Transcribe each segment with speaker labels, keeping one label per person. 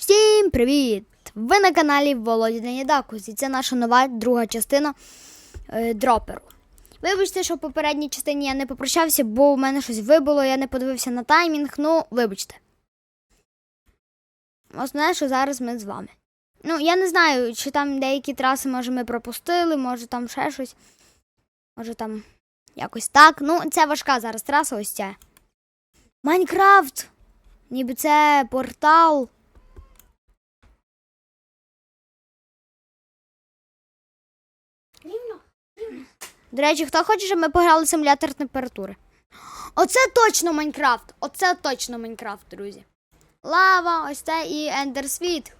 Speaker 1: Всім привіт! Ви на каналі Володі Денідакус і це наша нова друга частина е, дроперу. Вибачте, що в попередній частині я не попрощався, бо у мене щось вибило, я не подивився на таймінг, ну, вибачте. Основне, що зараз ми з вами. Ну, я не знаю, чи там деякі траси, може, ми пропустили, може там ще щось. Може там якось так. Ну, це важка зараз траса, ось ця. Майнкрафт! Ніби це портал. До речі, хто хоче, щоб ми пограли симулятор температури? Оце точно Майнкрафт! Оце точно Майнкрафт, друзі. Лава, ось це і Ендерсвіт.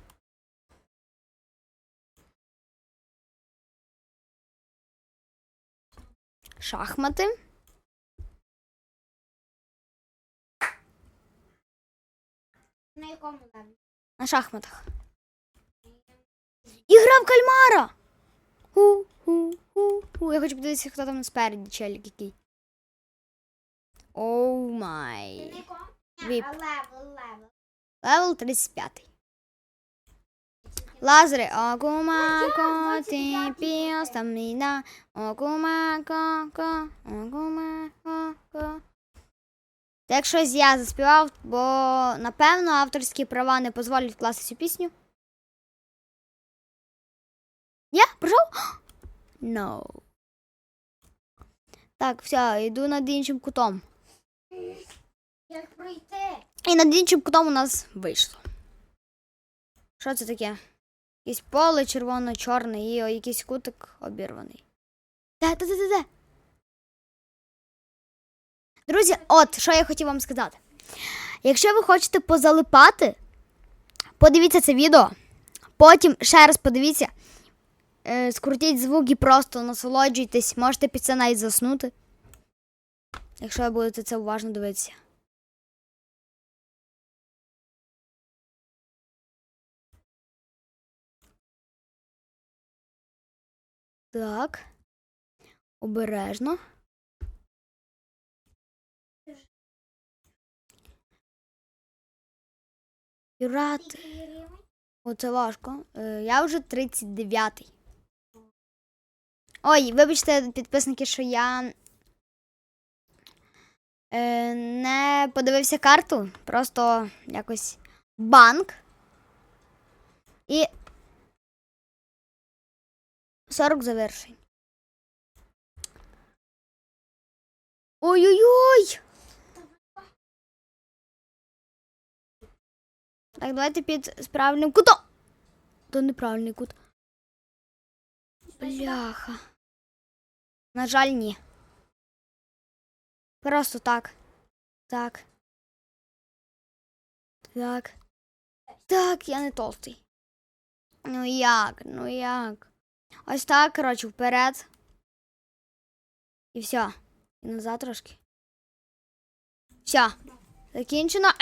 Speaker 1: Шахмати.
Speaker 2: На якому леві?
Speaker 1: На шахматах. Ігра в кальмара. Ху-ху-ху-ху. Я хочу подивитися, хто там спереді, челік який. Оу май. Віп.
Speaker 2: Левел, левел.
Speaker 1: Левел 35. Лазери. Окума коти піо стаміна. Окума ко-ко. Окума ко-ко. Та якщо я заспівав, бо напевно авторські права не дозволять вкласти цю пісню. Я? Пройшов? No. Так, все, йду над іншим кутом.
Speaker 2: Як пройти?
Speaker 1: І над іншим кутом у нас вийшло. Що це таке? Якесь поле червоно-чорне і якийсь кутик обірваний. Де, де, де, де, де? Друзі, от що я хотів вам сказати. Якщо ви хочете позалипати, подивіться це відео. Потім ще раз подивіться. Е, скрутіть звук і просто насолоджуйтесь. Можете під це навіть заснути. Якщо ви будете це уважно дивитися. Так. Обережно. Пірати. Оце важко. Е, я вже 39-й. Ой, вибачте, підписники, що я е, не подивився карту. Просто якось банк. І 40 завершень. Ой-ой-ой! Так, давайте під справним кутом. То неправильний кут. Бляха. На жаль, ні. Просто так. Так. Так. Так, я не толстий. Ну як? Ну як? Ось так, коротше, вперед. І все. І назад трошки. Все. Закінчено.